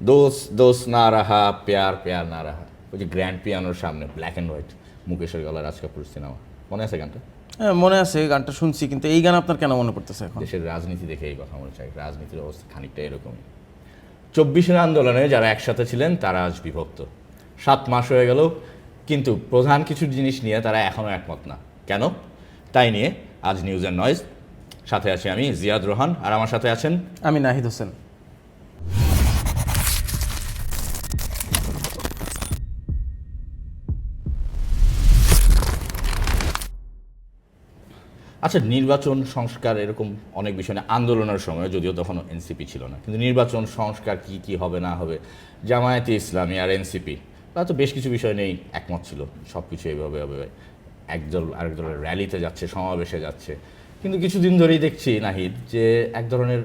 দোস দোস না রাহা প্যার প্যার না রাহা ওই যে গ্র্যান্ড পিয়ানোর সামনে ব্ল্যাক অ্যান্ড হোয়াইট মুকেশের গলা রাজ কাপুর সিনেমা। মনে আছে গানটা? হ্যাঁ মনে আছে গানটা শুনছি কিন্তু এই গান আপনার কেন মনে পড়তেছে এখন? দেশের রাজনীতি দেখে এই কথা মনে চাই। রাজনীতির অবস্থা খানিকটা এরকমই। চব্বিশের আন্দোলনে যারা একসাথে ছিলেন তারা আজ বিভক্ত। সাত মাস হয়ে গেল কিন্তু প্রধান কিছু জিনিস নিয়ে তারা এখনও একমত না। কেন? তাই নিয়ে আজ নিউজ অ্যান্ড নয়েজ সাথে আছি আমি জিয়াদ রোহান আর আমার সাথে আছেন আমি নাহিদ হোসেন। আচ্ছা নির্বাচন সংস্কার এরকম অনেক বিষয় আন্দোলনের সময়, যদিও তখন এনসিপি ছিল না। কিন্তু নির্বাচন সংস্কার কি কি হবে, না হবে, জামায়াতে ইসলামী আর এনসিপি তারা তো বেশ কিছু বিষয় নেই একমত ছিল। সব কিছু এইভাবে হবে একদল আরেক দলের র্যালিতে যাচ্ছে, সমাবেশে যাচ্ছে। কিন্তু কিছুদিন ধরেই দেখছি, নাহিদ, যে এক ধরনের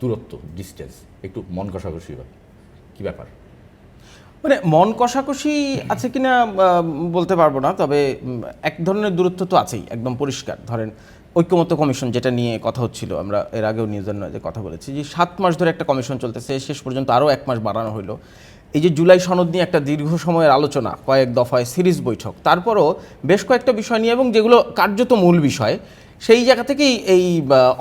দূরত্ব ডিস্টেন্স একটু মন কষাকষি হয়। কি ব্যাপার? মানে মন কষাকষি আছে কিনা বলতে পারব না, তবে এক ধরনের দূরত্ব তো আছেই, একদম পরিষ্কার। ধরেন, ঐক্যমত্য কমিশন যেটা নিয়ে কথা হচ্ছিল, আমরা এর আগেও নিউজের নয় কথা বলেছি, যে সাত মাস ধরে একটা কমিশন চলতেছে, শেষ পর্যন্ত আরও এক মাস বাড়ানো হলো এই যে জুলাই সনদ নিয়ে একটা দীর্ঘ সময়ের আলোচনা, কয়েক দফায় সিরিজ বৈঠক, তারপরও বেশ কয়েকটা বিষয় নিয়ে এবং যেগুলো কার্যত মূল বিষয়, সেই জায়গা থেকেই এই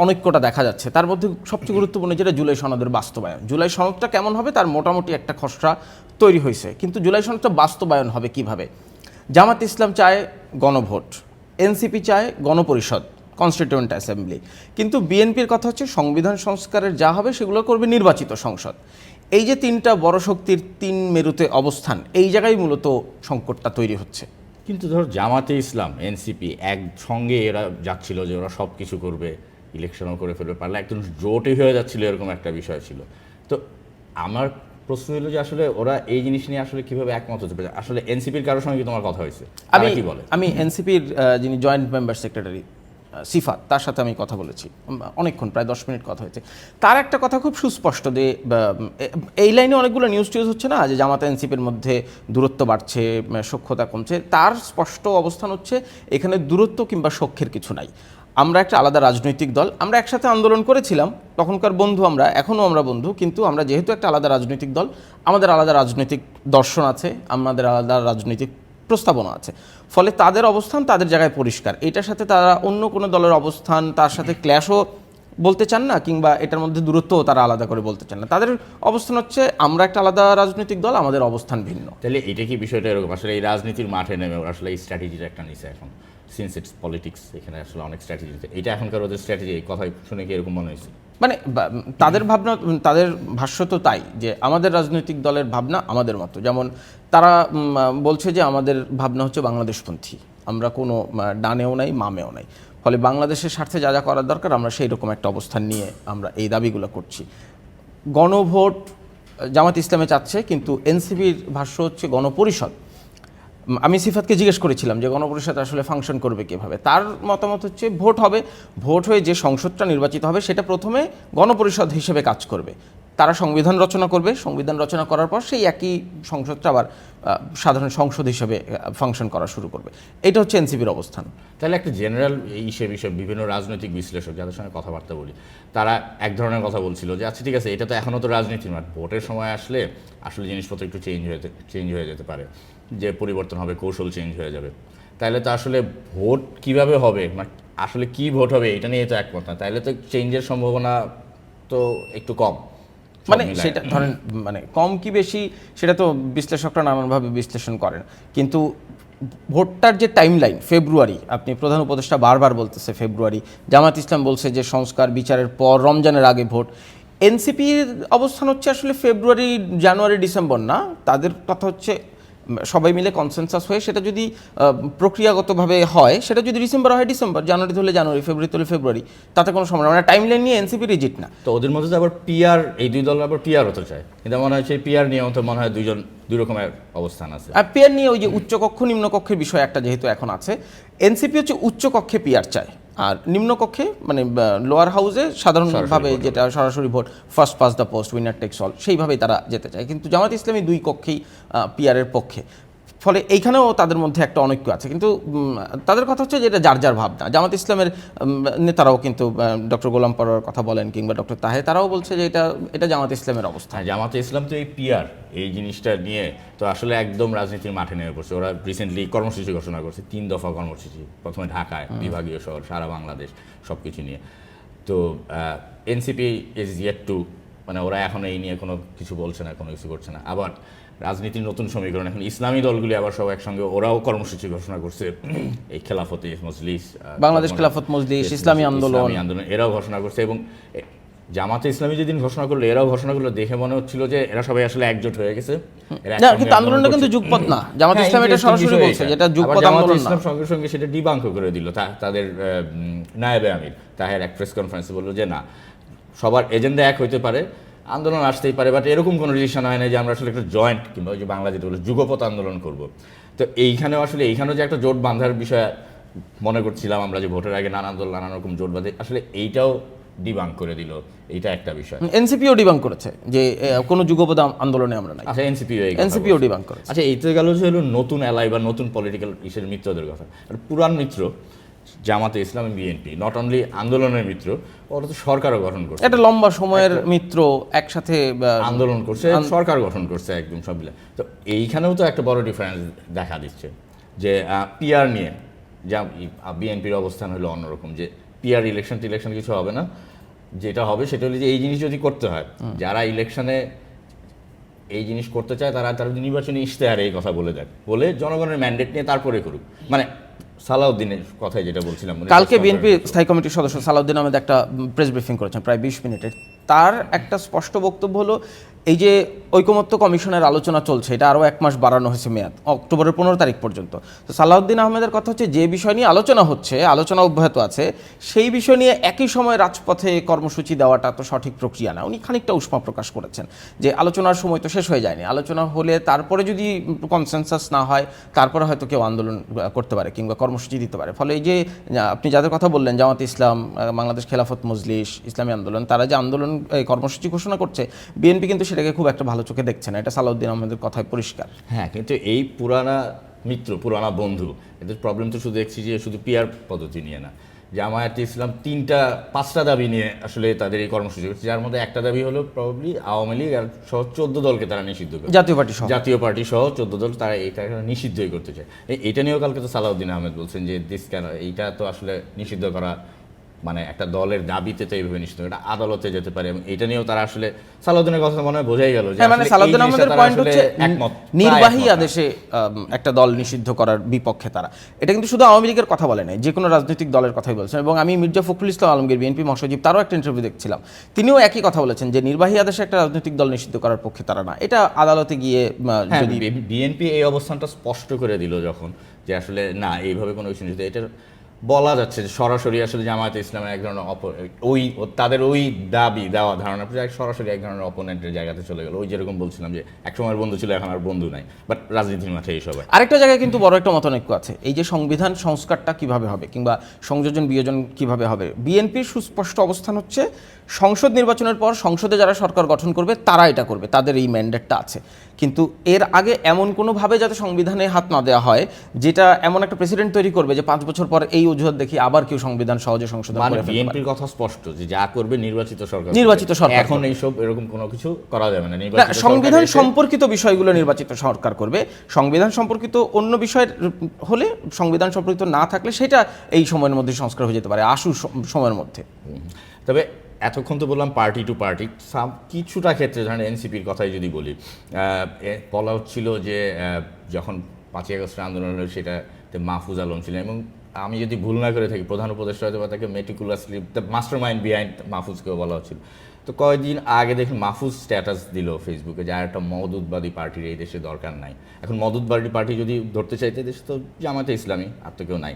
অনৈক্যটা দেখা যাচ্ছে। তার মধ্যে সবচেয়ে গুরুত্বপূর্ণ যেটা জুলাই সনদের বাস্তবায়ন। জুলাই সনদটা কেমন হবে, তার মোটামুটি একটা খসড়া তৈরি হয়েছে। কিন্তু জুলাই সনদটা বাস্তবায়ন হবে কীভাবে? জামাত ইসলাম চায় গণভোট, এনসিপি চায় গণপরিষদ কনস্টিটিউয়েন্ট অ্যাসেম্বলি কিন্তু বিএনপির কথা হচ্ছে সংবিধান সংস্কারের যা হবে সেগুলো করবে নির্বাচিত সংসদ। এই যে তিনটা বড় শক্তির তিন মেরুতে অবস্থান, এই জায়গায় মূলত সংকটটা তৈরি হচ্ছে। কিন্তু ধর জামাতে ইসলাম, এনসিপি একসঙ্গে এরা যাচ্ছিল যে ওরা সব কিছু করবে, ইলেকশনও করে ফেলবে, পারলে একদম জোটই হয়ে যাচ্ছিল এরকম একটা বিষয় ছিল। তো আমার প্রশ্ন হলো যে আসলে ওরা এই জিনিস নিয়ে আসলে কীভাবে একমত হতে পারে? আসলে এনসিপির কারোর সঙ্গে কি তোমার কথা হয়েছে? আমি কি বলে? আমি এনসিপির যিনি জয়েন্ট মেম্বার সেক্রেটারি সিফাত তার সাথে আমি কথা বলেছি। অনেকক্ষণ প্রায় দশ মিনিট কথা হয়েছে। তার একটা কথা খুব সুস্পষ্ট যে এই লাইনে অনেকগুলো নিউজ টিউজ হচ্ছে না যে জামাত এনসিপির মধ্যে দূরত্ব বাড়ছে সখ্যতা কমছে। তার স্পষ্ট অবস্থান হচ্ছে এখানে দূরত্ব কিংবা সখ্যের কিছু নাই। আমরা একটা আলাদা রাজনৈতিক দল আমরা একসাথে আন্দোলন করেছিলাম তখনকার বন্ধু আমরা এখনও আমরা বন্ধু কিন্তু আমরা যেহেতু একটা আলাদা রাজনৈতিক দল আমাদের আলাদা রাজনৈতিক দর্শন আছে আমাদের আলাদা রাজনৈতিক প্রস্তাবনা আছে। ফলে তাদের অবস্থান তাদের জায়গায় পরিষ্কার। এটার সাথে তারা অন্য কোনো দলের অবস্থান তার সাথে ক্ল্যাশও বলতে চান না কিংবা এটার মধ্যে দূরত্বও তারা আলাদা করে বলতে চান না। তাদের অবস্থান হচ্ছে আমরা একটা আলাদা রাজনৈতিক দল আমাদের অবস্থান ভিন্ন। তাহলে এটা কি বিষয়টা এরকম? আসলে এই রাজনীতির মাঠে নেমে আসলে এই স্ট্র্যাটেজিটা একটা নিছে এখন। সিন্স ইটস পলিটিক্স এখানে আসলে অনেক স্ট্র্যাটেজি এটা এখনকার ওদের স্ট্র্যাটেজি এই কথা শুনে কি এরকম মনে হয়েছে? মানে তাদের ভাবনা তাদের ভাষ্য তো তাই যে আমাদের রাজনৈতিক দলের ভাবনা আমাদের মতো। যেমন তারা বলছে যে আমাদের ভাবনা হচ্ছে বাংলাদেশপন্থী। আমরা কোনো ডানেও নাই মামেও নাই। ফলে বাংলাদেশের স্বার্থে যা যা করার দরকার, আমরা সেই রকম একটা অবস্থান নিয়ে আমরা এই দাবিগুলো করছি। গণভোট, জামাত ইসলামে চাচ্ছে, কিন্তু এনসিপির ভাষ্য হচ্ছে গণপরিষদ। আমি সিফাতকে জিজ্ঞেস করেছিলাম যে গণপরিষদ আসলে ফাংশন করবে কীভাবে? তার মতামত হচ্ছে ভোট হবে। ভোট হয়ে যে সংসদটা নির্বাচিত হবে, সেটা প্রথমে গণপরিষদ হিসেবে কাজ করবে। তারা সংবিধান রচনা করবে, সংবিধান রচনা করার পর সেই একই সংসদটা আবার সাধারণ সংসদ হিসেবে ফাংশন করা শুরু করবে। এটা হচ্ছে এনসিপির অবস্থান। তাহলে একটা জেনারেল হিসেবে বিষয় বিভিন্ন রাজনৈতিক বিশ্লেষক, যাদের সঙ্গে কথাবার্তা বলি, তারা এক ধরনের কথা বলছিল যে আচ্ছা ঠিক আছে, এটা তো এখনও তো রাজনীতির মাঠ। ভোটের সময় আসলে আসলে জিনিসপত্র একটু চেঞ্জ হয়ে চেঞ্জ হয়ে যেতে পারে। যে পরিবর্তন হবে, কৌশল চেঞ্জ হয়ে যাবে। তাহলে তো আসলে ভোট কীভাবে হবে? আসলে কি ভোট হবে? এটা নিয়ে তো একমত না। তাহলে তো চেঞ্জের সম্ভাবনা তো একটু কম। মানে সেটা ধরেন মানে কম কি বেশি সেটা তো বিশ্লেষকরা নানানভাবে বিশ্লেষণ করেন। কিন্তু ভোটটার যে টাইম লাইন ফেব্রুয়ারি আপনি প্রধান উপদেষ্টা বারবার বলতেছে ফেব্রুয়ারি জামাত ইসলাম বলছে যে সংস্কার বিচারের পর রমজানের আগে ভোট। এনসিপির অবস্থান হচ্ছে আসলে ফেব্রুয়ারি জানুয়ারি ডিসেম্বর না তাদের কথা হচ্ছে সবাই মিলে কনসেনসাস হয়ে সেটা যদি প্রক্রিয়াগতভাবে হয় সেটা যদি ডিসেম্বর হয় ডিসেম্বর জানুয়ারি হলে জানুয়ারি ফেব্রুয়ারি হলে ফেব্রুয়ারি তাতে কোনো সময় মানে টাইম লাইন নিয়ে এনসিপি রিজিট না। তো ওদের মধ্যে তো আবার পিআর এই দুই দল আবার পিআর হতে চায়। কিন্তু মনে হয় সেই পিআর নিয়ে তো মনে হয় দুইজন দুই রকমের অবস্থান আছে। আর পিয়ার নিয়ে ওই যে উচ্চকক্ষ নিম্নকক্ষের বিষয় একটা যেহেতু এখন আছে এনসিপি হচ্ছে উচ্চকক্ষে পিয়ার চায়। আর নিম্নকক্ষে মানে লোয়ার হাউসে সাধারণভাবে যেটা সরাসরি vote first past the post winner takes all সেইভাবেই তারা যেতে চায়। কিন্তু জামাত ইসলামী দুই কক্ষেই পিয়ারের পক্ষে। ফলে এইখানেও তাদের মধ্যে একটা অনৈক্য আছে। কিন্তু তাদের কথা হচ্ছে যে এটা যার যার ভাবনা। জামাত ইসলামের নেতারাও কিন্তু ডক্টর গোলাম পরার কথা বলেন কিংবা ডক্টর তাহে তারাও বলছে যে এটা এটা জামাত ইসলামের অবস্থা। জামাত ইসলাম তো এই পিয়ার এই জিনিসটা নিয়ে তো আসলে একদম রাজনীতির মাঠে নেমে পড়ছে। ওরা রিসেন্টলি কর্মসূচি ঘোষণা করছে তিন দফা কর্মসূচি প্রথমে ঢাকায় বিভাগীয় শহর সারা বাংলাদেশ সব কিছু নিয়ে। তো এনসিপি ইজ ইয়েট টু মানে ওরা এখন এই নিয়ে কোনো কিছু বলছে না কোনো কিছু করছে না। আবার রাজনীতির নতুন সমীকরণ। এখন ইসলামী দলগুলি আবার সব একসঙ্গে ওরাও কর্মসূচি ঘোষণা করছে। এই খেলাফতে মজলিস বাংলাদেশ খেলাফত মজলিস, ইসলামী আন্দোলন। আন্দোলন এরাও ঘোষণা করছে এবং জামাতে ইসলামী যেদিন ঘোষণা করল এরাও ঘোষণা করল দেখে মনে হচ্ছিল যে এরা সবাই আসলে একজোট হয়ে গেছে। না কিন্তু আন্দোলনটা কিন্তু যুগপথ না। জামাত হ্যাঁ, ইসলাম এটা সরাসরি বলছে যেটা যুগপথ আন্দোলন না। সঙ্গে সঙ্গে সেটা ডিবাঙ্ক করে দিল। তা- তাদের নায়েবে আমির তাহের এক প্রেস কনফারেন্সে বলল যে না সবার এজেন্ডা এক হইতে পারে আন্দোলন আসতেই পারে বাট এরকম কোনো ডিসিশন হয় না যে আমরা আসলে একটা জয়েন্ট কিংবা ওই যে বাংলা যেটা বলে যুগপথ আন্দোলন করব। তো এইখানেও আসলে এইখানেও যে একটা জোট বাঁধার বিষয় মনে করছিলাম আমরা যে ভোটের আগে নানান দল নানান রকম জোট বাঁধে আসলে এইটাও ডিবাঙ্ক করে দিল এইটা একটা বিষয়। এনসিপিও ডিবাং করেছে যে কোনো যুগপথ আন্দোলনে আমরা নাই। আচ্ছা এনসিপি এনসিপিও ডিবাং করেছে। আচ্ছা এইতে গেল যে হলো নতুন এলাই বা নতুন পলিটিক্যাল ইসের মিত্রদের কথা। আর পুরান মিত্র জামাতে ইসলাম বিএনপি নট অনলি আন্দোলনের মিত্র ওরা তো সরকারও গঠন করছে। একটা লম্বা সময়ের মিত্র একসাথে আন্দোলন করছে সরকার গঠন করছে একদম সব মিলে। তো এইখানেও তো একটা বড় ডিফারেন্স দেখা দিচ্ছে যে পিআর নিয়ে যা বিএনপির অবস্থান হলো অন্যরকম যে পিআর ইলেকশন টিলেকশন কিছু হবে না। যেটা হবে সেটা হলো যে এই জিনিস যদি করতে হয় যারা ইলেকশনে এই জিনিস করতে চায় তারা তারা নির্বাচনী ইশতেহারে এই কথা বলে দেয় বলে জনগণের ম্যান্ডেট নিয়ে তারপরে করুক। মানে সালাউদ্দিনের কথাই যেটা বলছিলাম কালকে বিএনপি স্থায়ী কমিটির সদস্য সালাউদ্দিন আহমেদ একটা প্রেস ব্রিফিং করেছেন প্রায় বিশ মিনিটের। তার একটা স্পষ্ট বক্তব্য হলো এই যে ঐকমত্য কমিশনের আলোচনা চলছে, এটা আরও এক মাস বাড়ানো হয়েছে মেয়াদ, অক্টোবরের পনেরো তারিখ পর্যন্ত। তো সালাউদ্দিন আহমেদের কথা হচ্ছে, যে বিষয় নিয়ে আলোচনা হচ্ছে, আলোচনা অব্যাহত আছে, সেই বিষয় নিয়ে একই সময় রাজপথে কর্মসূচি দেওয়াটা তো সঠিক প্রক্রিয়া না। উনি খানিকটা উষ্মা প্রকাশ করেছেন, যে আলোচনার সময় তো শেষ হয়ে যায়নি। আলোচনা হলে তারপরে যদি কনসেনসাস না হয়, তারপরে হয়তো কেউ আন্দোলন করতে পারে কিংবা কর্মসূচি দিতে পারে। ফলে এই যে আপনি যাদের কথা বললেন, জামাত ইসলাম বাংলাদেশ খেলাফত মজলিস, ইসলামী আন্দোলন, তারা যে আন্দোলন কর্মসূচি ঘোষণা করছে, বিএনপি কিন্তু সেটাকে খুব একটা ভালো চোখে দেখছে না। এটা সালাউদ্দিন আহমেদের কথায় পরিষ্কার। হ্যাঁ কিন্তু এই পুরানা মিত্র পুরানা বন্ধু এদের প্রবলেম তো শুধু দেখছি যে শুধু পিয়ার পদ্ধতি নিয়ে না। জামায়াতে ইসলাম তিনটা পাঁচটা দাবি নিয়ে আসলে তাদের এই কর্মসূচি করছে। যার মধ্যে একটা দাবি হলো প্রবলি আওয়ামী লীগ আর সহ চোদ্দ দলকে তারা নিষিদ্ধ করে জাতীয় পার্টি সহ। জাতীয় পার্টি সহ চোদ্দ দল তারা এটা নিষিদ্ধই করতে চায়। এটা নিয়েও কালকে তো সালাউদ্দিন আহমেদ বলছেন যে দিস কেন এইটা তো আসলে নিষিদ্ধ করা মানে একটা দলের দাবিতে তো এইভাবে নিষিদ্ধ এটা আদালতে যেতে পারে এবং এটা নিয়েও তারা আসলে সালাউদ্দিনের কথা মনে হয় বোঝাই গেল যে হ্যাঁ মানে সালাউদ্দিন আহমেদের পয়েন্ট হচ্ছে নির্বাহী আদেশে একটা দল নিষিদ্ধ করার বিপক্ষে তারা। এটা কিন্তু শুধু আওয়ামী লীগের কথা বলে নাই যে কোনো রাজনৈতিক দলের কথাই বলছেন। এবং আমি মির্জা ফখরুল ইসলাম আলমগীর বিএনপি মহাসচিব তারও একটা ইন্টারভিউ দেখছিলাম। তিনিও একই কথা বলেছেন যে নির্বাহী আদেশে একটা রাজনৈতিক দল নিষিদ্ধ করার পক্ষে তারা না। এটা আদালতে গিয়ে হ্যাঁ যদি বিএনপি এই অবস্থানটা স্পষ্ট করে দিল যখন যে আসলে না এইভাবে কোনো কিছু নিষিদ্ধ। এটা বলা যাচ্ছে যে সরাসরি আসলে জামায়াতে ইসলামের এক ধরনের অপ ওই তাদের ওই দাবি, দেওয়া ধারণা সরাসরি এক ধরনের অপোনেন্টের জায়গাতে চলে গেল। ওই যেরকম বলছিলাম যে এক সময়ের বন্ধু ছিল, এখন আর বন্ধু নাই। বাট রাজনীতির মাঠে এই সবাই। আরেকটা জায়গায় কিন্তু বড় একটা মতানৈক্য আছে। এই যে সংবিধান সংস্কারটা কীভাবে হবে, কিংবা সংযোজন বিয়োজন কীভাবে হবে? বিএনপির সুস্পষ্ট অবস্থান হচ্ছে সংসদ নির্বাচনের পর সংসদে যারা সরকার গঠন করবে তারা এটা করবে তাদের এই ম্যান্ডেটটা আছে। কিন্তু এর আগে এমন কোনোভাবে যাতে সংবিধানে হাত না দেওয়া হয় যেটা এমন একটা প্রেসিডেন্ট তৈরি করবে যে পাঁচ বছর পর এই অজুহাত দেখি আবার কেউ সংবিধান সহজে সংশোধন মানে করে বিএনপির কথা স্পষ্ট যে যা করবে নির্বাচিত সরকার নির্বাচিত। সরকার এখন এইসব এরকম কোনো কিছু করা যাবে না। না নির্বাচিত সংবিধান সম্পর্কিত বিষয়গুলো নির্বাচিত সরকার করবে। সংবিধান সম্পর্কিত অন্য বিষয়ের হলে সংবিধান সম্পর্কিত না থাকলে সেটা এই সময়ের মধ্যে সংস্কার হয়ে যেতে পারে আশু সময়ের মধ্যে। তবে এতক্ষণ তো বললাম পার্টি টু পার্টি সাম, কিছুটা ক্ষেত্রে ধরেন এনসিপির কথাই যদি বলি বলা হচ্ছিল যে যখন পাঁচই আগস্টের আন্দোলন হলো সেটাতে মাহফুজ আলম ছিলেন এবং আমি যদি ভুল না করে থাকি, প্রধান উপদেষ্টা হয়তো বা তাকে meticulously the master mind behind মাহফুজকেও বলা হচ্ছিল। তো কয়েকদিন আগে দেখুন মাহফুজ স্ট্যাটাস দিল ফেসবুকে যে, আর একটা মদুদবাদী পার্টির এই দেশে দরকার নাই। এখন মদ মদুদবাদী পার্টি যদি ধরতে চাইতে, দেশে তো জামাতে ইসলামী, আর তো কেউ নাই।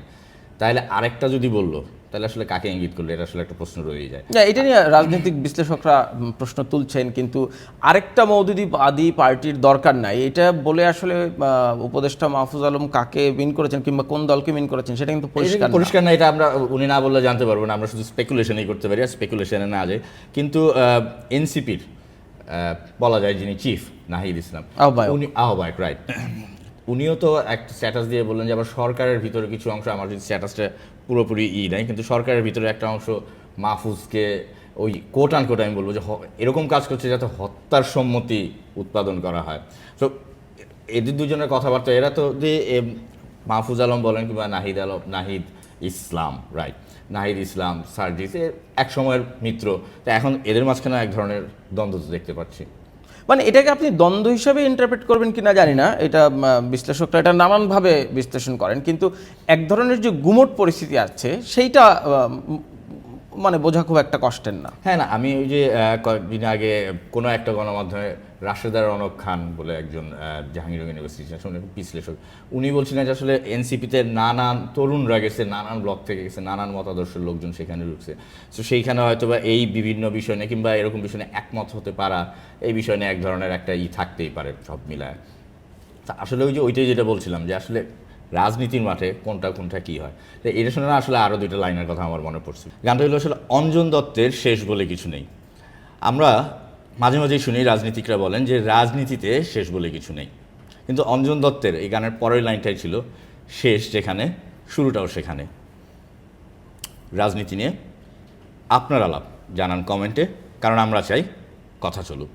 তাহলে আরেকটা যদি বলল তাহলে আসলে কাকে ইঙ্গিত করল? এটা আসলে একটা প্রশ্ন রয়েই যায়। না এটা নিয়ে রাজনৈতিক বিশ্লেষকরা প্রশ্ন তুলছেন কিন্তু আরেকটা মৌদুদি আদি পার্টির দরকার নাই। এটা বলে আসলে উপদেষ্টা মাহফুজ আলম কাকে মিন করেছেন কিংবা কোন দলকে মিন করেছেন সেটা কিন্তু পরিষ্কার পরিষ্কার না এটা আমরা উনি না বললে জানতে পারব না আমরা শুধু স্পেকুলেশনই করতে পারি আর স্পেকুলেশনে না যায়। কিন্তু এনসিপির বলা যায় যিনি চিফ নাহিদ ইসলাম আহ্বায়ক। উনি আহ্বায়ক রাইট উনিও তো একটা স্ট্যাটাস দিয়ে বললেন যে আবার সরকারের ভিতরে কিছু অংশ আমার যদি স্ট্যাটাসটা পুরোপুরি ই নাই, কিন্তু সরকারের ভিতরে একটা অংশ মাহফুজকে ওই কোট আন কোট আমি বলব যে এরকম কাজ করছে যাতে হত্যার সম্মতি উৎপাদন করা হয়। তো এদের দুজনের কথাবার্তা, এরা তো যে মাহফুজ আলম বলেন কিংবা নাহিদ আলম, নাহিদ ইসলাম রাইট নাহিদ ইসলাম, সার্জিস এক সময়ের মিত্র। তো এখন এদের মাঝখানে এক ধরনের দ্বন্দ্ব দেখতে পাচ্ছি। মানে এটাকে আপনি দ্বন্দ্ব হিসাবে ইন্টারপ্রেট করবেন কিনা জানি না, এটা বিশ্লেষকরা এটা নানানভাবে বিশ্লেষণ করেন, কিন্তু এক ধরনের যে গুমট পরিস্থিতি আছে সেইটা মানে বোঝা খুব একটা কষ্টের না। হ্যাঁ না আমি ওই যে কয়েকদিন আগে কোনো একটা গণমাধ্যমে রাশেদার রনক খান বলে একজন আহ, জাহাঙ্গীর ইউনিভার্সিটি শুনে বিশ্লেষক উনি বলছিলেন যে আসলে এনসিপিতে নানান তরুণরা গেছে নানান ব্লক থেকে গেছে নানান মতাদর্শের লোকজন সেখানে ঢুকছে। তো সেইখানে হয়তো বা এই বিভিন্ন বিষয় নিয়ে কিংবা এরকম বিষয় নিয়ে একমত হতে পারা এই বিষয় নিয়ে এক ধরনের একটা ই থাকতেই পারে সব মিলায়। তা আসলে ওই যে ওইটাই যেটা বলছিলাম যে আসলে রাজনীতির মাঠে কোনটা কোনটা কি হয়। তো এটা শুনে না আসলে আরও দুইটা লাইনের কথা আমার মনে পড়ছে। গানটা হলো আসলে অঞ্জন দত্তের শেষ বলে কিছু নেই। আমরা মাঝে মাঝেই শুনি রাজনীতিকরা বলেন যে রাজনীতিতে শেষ বলে কিছু নেই। কিন্তু অঞ্জন দত্তের এই গানের পরের লাইনটাই ছিল, শেষ যেখানে, শুরুটাও সেখানে। রাজনীতি নিয়ে আপনার আলাপ জানান কমেন্টে, কারণ আমরা চাই কথা চলুক।